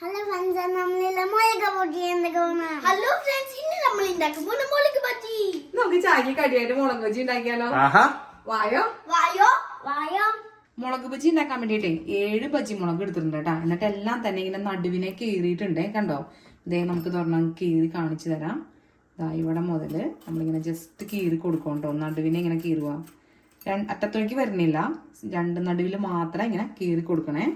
Hello friends നമ്മളില്ല മുളക് പൊടി എന്തൊക്കെ ഹലോ ഫ്രണ്ട്സ് ഇന്ന് നമ്മൾ ഉണ്ടാക്കുമ്പോൾ മുളക് ബജി നമുക്ക് ചായക്ക് കടിയായിട്ട് മുളക് ബജി ഉണ്ടാക്കിയാലോ? ആഹാ. വായോ? വായോ? വായോ? മുളക് ബജി ഉണ്ടാക്കാൻ വേണ്ടിട്ടേ ഏഴ് ബജി മുളക് എടുത്തിട്ടുണ്ട് കേട്ടോ. എന്നിട്ട് എല്ലാം തന്നെ ഇങ്ങനെ നടുവിനെ കീറിയിട്ടുണ്ട്. കണ്ടോ? ഇതേ നമുക്ക് തുറന്ന് കീറി കാണിച്ചു തരാം. ദാ ഇവിടെ മുതൽ നമ്മളിങ്ങനെ ജസ്റ്റ് കീറി കൊടുക്കണ്ടോ? നടുവിനെ ഇങ്ങനെ കീറുക രണ്ട് അറ്റത്തേക്ക് വരുന്നില്ല രണ്ട് നടുവിൽ മാത്രം ഇങ്ങനെ കീറി കൊടുക്കണേ.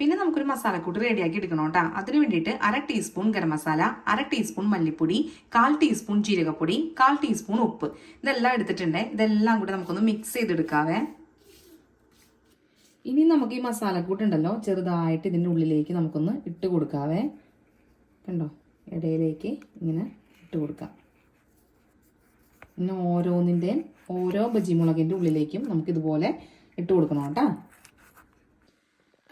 പിന്നെ നമുക്കൊരു മസാലക്കൂട്ട് റെഡിയാക്കി എടുക്കണം കേട്ടോ. അതിന് വേണ്ടിയിട്ട് അര ടീസ്പൂൺ ഗരം മസാല അര ടീസ്പൂൺ മല്ലിപ്പൊടി കാൽ ടീസ്പൂൺ ജീരകപ്പൊടി കാൽ ടീസ്പൂൺ ഉപ്പ്. ഇതെല്ലാം എടുത്തിട്ടുണ്ട്. ഇതെല്ലാം കൂടെ നമുക്കൊന്ന് മിക്സ് ചെയ്തെടുക്കാവേ. ഇനി നമുക്ക് ഈ മസാലക്കൂട്ടുണ്ടല്ലോ ചെറുതായിട്ട് ഇതിന്റെ ഉള്ളിലേക്ക് നമുക്കൊന്ന് ഇട്ട് കൊടുക്കാവേ. കണ്ടോ? ഇടയിലേക്ക് ഇങ്ങനെ ഇട്ട് കൊടുക്കാം. പിന്നെ ഓരോന്നിന്റെയും ഓരോ ബജിമുളകിന്റെ ഉള്ളിലേക്കും നമുക്കിതുപോലെ ഇട്ട് കൊടുക്കണം കേട്ടോ.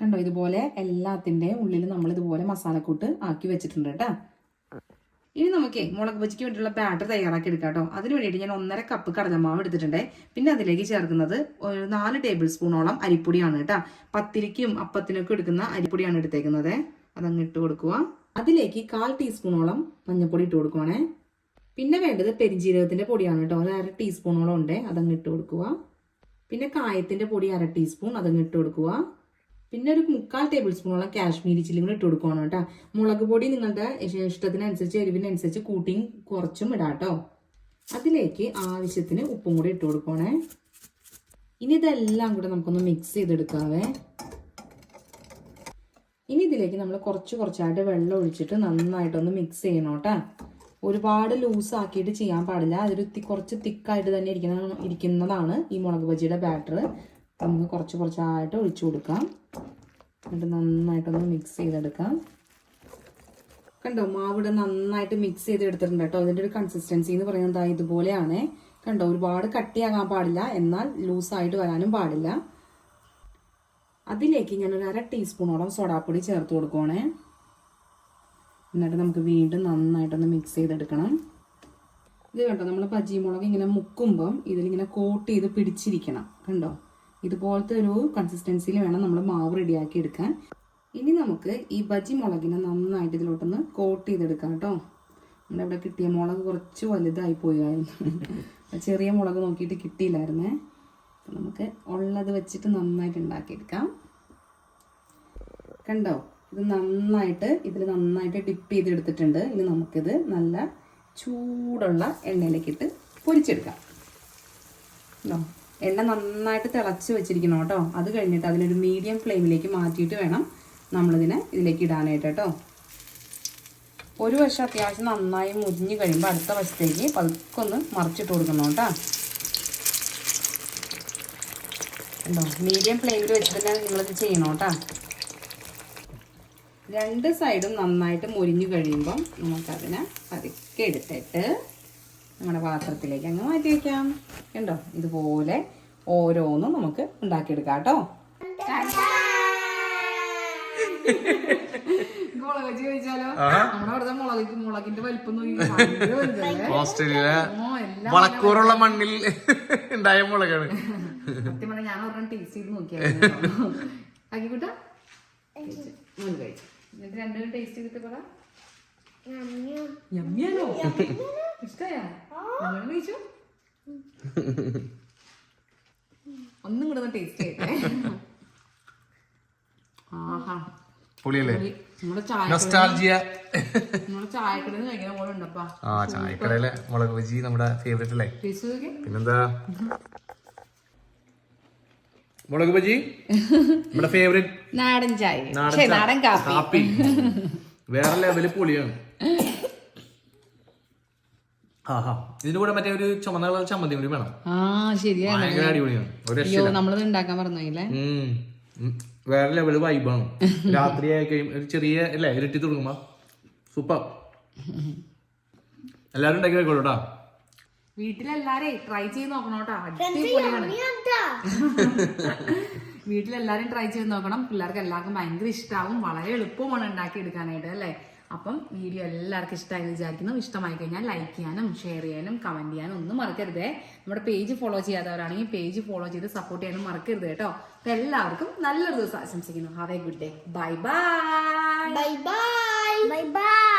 കണ്ടോ? ഇതുപോലെ എല്ലാത്തിന്റെയും ഉള്ളിൽ നമ്മൾ ഇതുപോലെ മസാലക്കൂട്ട് ആക്കി വെച്ചിട്ടുണ്ട് കേട്ടോ. ഇനി നമുക്ക് മുളക് ബജിക്ക് വേണ്ടിയുള്ള ബാറ്റർ തയ്യാറാക്കി എടുക്കാം കേട്ടോ. അതിന് വേണ്ടിയിട്ട് ഞാൻ ഒന്നര കപ്പ് കടലമാവ് എടുത്തിട്ടുണ്ട്. പിന്നെ അതിലേക്ക് ചേർക്കുന്നത് ഒരു നാല് ടേബിൾ സ്പൂണോളം അരിപ്പൊടിയാണ് കേട്ടോ. പത്തിരിക്കും അപ്പത്തിനൊക്കെ എടുക്കുന്ന അരിപ്പൊടിയാണ് എടുത്തേക്കുന്നത്. അതങ്ങ് ഇട്ട് കൊടുക്കുക. അതിലേക്ക് കാൽ ടീസ്പൂണോളം മഞ്ഞൾപ്പൊടി ഇട്ട് കൊടുക്കുവാണേ. പിന്നെ വേണ്ടത് പെരിഞ്ജീരകത്തിന്റെ പൊടിയാണ് കേട്ടോ. ഒരു അര ടീസ്പൂണോളം ഉണ്ട്. അതങ്ങ് ഇട്ട് കൊടുക്കുക. പിന്നെ കായത്തിന്റെ പൊടി അര ടീസ്പൂൺ അതങ്ങ് ഇട്ട് കൊടുക്കുക. പിന്നെ ഒരു മുക്കാൽ ടേബിൾ സ്പൂണോളം കാശ്മീരി ചില്ലി കൂടി ഇട്ട് കൊടുക്കണം കേട്ടോ. മുളക് പൊടി നിങ്ങളുടെ ഇഷ്ടത്തിനനുസരിച്ച് എരിവിനനുസരിച്ച് കൂട്ടിയും കുറച്ചും ഇടാം കേട്ടോ. അതിലേക്ക് ആവശ്യത്തിന് ഉപ്പും കൂടി ഇട്ട് കൊടുക്കണേ ഇനി ഇതെല്ലാം കൂടെ നമുക്കൊന്ന് മിക്സ് ചെയ്തെടുക്കാവേ. ഇനി ഇതിലേക്ക് നമ്മൾ കുറച്ച് കുറച്ചായിട്ട് വെള്ളം ഒഴിച്ചിട്ട് നന്നായിട്ടൊന്ന് മിക്സ് ചെയ്യണം കേട്ടോ. ഒരുപാട് ലൂസ് ആക്കിയിട്ട് ചെയ്യാൻ പാടില്ല. അതൊരു കുറച്ച് തിക്കായിട്ട് തന്നെ ഇരിക്കുന്ന ഇരിക്കുന്നതാണ് ഈ മുളക് ബജിയുടെ ബാറ്റർ നമുക്ക് കുറച്ച് കുറച്ചായിട്ട് ഒഴിച്ചു കൊടുക്കാം. എന്നിട്ട് നന്നായിട്ടൊന്ന് മിക്സ് ചെയ്തെടുക്കാം. കണ്ടോ മാവിടെ നന്നായിട്ട് മിക്സ് ചെയ്ത് എടുത്തിട്ടുണ്ട് കേട്ടോ. അതിന്റെ ഒരു കൺസിസ്റ്റൻസി എന്ന് പറയുന്നത് ഇതുപോലെയാണ്. കണ്ടോ ഒരുപാട് കട്ടിയാകാൻ പാടില്ല. എന്നാൽ ലൂസായിട്ട് വരാനും പാടില്ല. അതിലേക്ക് ഞാൻ ഒരു അര ടീസ്പൂണോളം സോഡാപ്പൊടി ചേർത്ത് കൊടുക്കുവാണേ. എന്നിട്ട് നമുക്ക് വീണ്ടും നന്നായിട്ടൊന്ന് മിക്സ് ചെയ്തെടുക്കണം. ഇത് കണ്ടോ നമ്മൾ ബജി മുളക് ഇങ്ങനെ മുക്കുമ്പം ഇതിലിങ്ങനെ കോട്ട് ചെയ്ത് പിടിച്ചിരിക്കണം. കണ്ടോ? ഇതുപോലത്തെ ഒരു കൺസിസ്റ്റൻസിയിൽ വേണം നമ്മൾ മാവ് റെഡിയാക്കി എടുക്കാൻ. ഇനി നമുക്ക് ഈ ബജി മുളകിനെ നന്നായിട്ട് ഇതിലോട്ടൊന്ന് കോട്ട് ചെയ്തെടുക്കാം കേട്ടോ. നമ്മുടെ ഇവിടെ കിട്ടിയ മുളക് കുറച്ച് വലുതായി പോയായിരുന്നു. ചെറിയ മുളക് നോക്കിയിട്ട് കിട്ടിയില്ലായിരുന്നേ. അപ്പം നമുക്ക് ഉള്ളത് വെച്ചിട്ട് നന്നായിട്ട് ഉണ്ടാക്കിയെടുക്കാം. കണ്ടോ? ഇത് നന്നായിട്ട് ഇതിൽ നന്നായിട്ട് ഡിപ്പ് ചെയ്തെടുത്തിട്ടുണ്ട്. ഇനി നമുക്കിത് നല്ല ചൂടുള്ള എണ്ണയിലേക്കിട്ട് പൊരിച്ചെടുക്കാം. കേട്ടോ എണ്ണ നന്നായിട്ട് തിളച്ച് വെച്ചിരിക്കണം കേട്ടോ. അത് കഴിഞ്ഞിട്ട് അതിനൊരു മീഡിയം ഫ്ലെയിമിലേക്ക് മാറ്റിയിട്ട് വേണം നമ്മളിതിനെ ഇതിലേക്ക് ഇടാനായിട്ട് കേട്ടോ. ഒരു വശം അത്യാവശ്യം നന്നായി മുരിഞ്ഞ് കഴിയുമ്പോൾ അടുത്ത വശത്തേക്ക് പതുക്കൊന്ന് മറിച്ചിട്ട് കൊടുക്കണം കേട്ടോ. ഉണ്ടോ മീഡിയം ഫ്ലെയിമിൽ വെച്ചിട്ട് തന്നെ നിങ്ങളിത് ചെയ്യണം കേട്ടോ. രണ്ട് സൈഡും നന്നായിട്ട് മുരിഞ്ഞു കഴിയുമ്പം നമുക്കതിനെ പതുക്കെ എടുത്തിട്ട് നമ്മുടെ പാത്രത്തിലേക്ക് അങ്ങ് മാറ്റി വയ്ക്കാം കണ്ടോ? ഇതുപോലെ ഓരോന്നും നമുക്ക് ഉണ്ടാക്കിയെടുക്കാം കേട്ടോ. മുളക് ചോദിച്ചാലോ കഴിച്ചാലോ? നമ്മുടെ അവിടുത്തെ മുളക് മുളകിന്റെ വലിപ്പം? ഓസ്ട്രേലിയ വളക്കൂറുള്ള മണ്ണിൽ ഉണ്ടായ മുളകാണ്. സത്യം പറഞ്ഞാൽ ഞാൻ ഒരെണ്ണം ടേസ്റ്റ് ചെയ്ത് നോക്കിയായിരുന്നു ആക്കിക്കൂട്ട? കഴിച്ചു. എന്നിട്ട് രണ്ടുപേരും ടേസ്റ്റ് ചെയ്തിട്ട് പറ. യമ്മിയാണോ ഇഷ്ടയാ? ഞങ്ങൾ കഴിച്ചു? ഒന്നും കൂടെ ടേസ്റ്റ് ആഹാ. പൊളിയല്ലേ? നമ്മുടെ ചായ നൊസ്റ്റാൾജിയ നമ്മുടെ ചായക്കടയിൽ നിന്ന് കഴിക്കുന്ന പോലെ ഉണ്ടപ്പാ. ആ ചായക്കടയിലെ മുളക് ബജി നമ്മുടെ ഫേവറേറ്റ് അല്ലേ? പിന്നെന്താ? മുളക് ബജി? നമ്മുടെ ഫേവറേറ്റ് നാടൻ ചായ. നാടൻ നാടൻ കാപ്പി. കാപ്പി. വേറെ ലെവൽ പൊളിയാണ്. ആഹാ. ഇതിന്റെ കൂടെ മറ്റേ ഒരു ചുമന്ന കളർ ചമ്മന്തി കൂടി വേണം. ആ ശരിയാണ്. ഭയങ്കര അടിപൊളിയാണ്. ഒരു അയ്യോ രക്ഷയില്ല നമ്മളത് ഉണ്ടാക്കാൻ പറഞ്ഞില്ലേ ഉം. ഉം. വേറെ ലെവൽ വൈബാണ് രാത്രി ആയി കഴിയും ഒരു ചെറിയ അല്ലേ ഇരട്ടി തുടങ്ങുമ്പോ. സൂപ്പർ. എല്ലാരും ഉണ്ടാക്കി വെക്കോളൂ കേട്ടോ വീട്ടിലെല്ലാരേ ട്രൈ ചെയ്ത് നോക്കണോട്ടാ. അടിപൊളിയാണ്. വീട്ടിലെല്ലാരും ട്രൈ ചെയ്ത് നോക്കണം. പിള്ളേർക്ക് എല്ലാവർക്കും ഭയങ്കര ഇഷ്ടമാവും വളരെ എളുപ്പമാണ് ഉണ്ടാക്കി എടുക്കാനായിട്ട് അല്ലേ? അപ്പം വീഡിയോ എല്ലാവർക്കും ഇഷ്ടമായി വിചാരിക്കുന്നു. ഇഷ്ടമായി കഴിഞ്ഞാൽ ലൈക്ക് ചെയ്യാനും ഷെയർ ചെയ്യാനും കമന്റ് ചെയ്യാനും ഒന്നും മറക്കരുതേ. നമ്മുടെ പേജ് ഫോളോ ചെയ്യാത്തവരാണെങ്കിൽ പേജ് ഫോളോ ചെയ്ത് സപ്പോർട്ട് ചെയ്യാനും മറക്കരുത് കേട്ടോ. അപ്പൊ എല്ലാവർക്കും നല്ലൊരു ദിവസം ആശംസിക്കുന്നു. Have a good day bye bye bye bye bye bye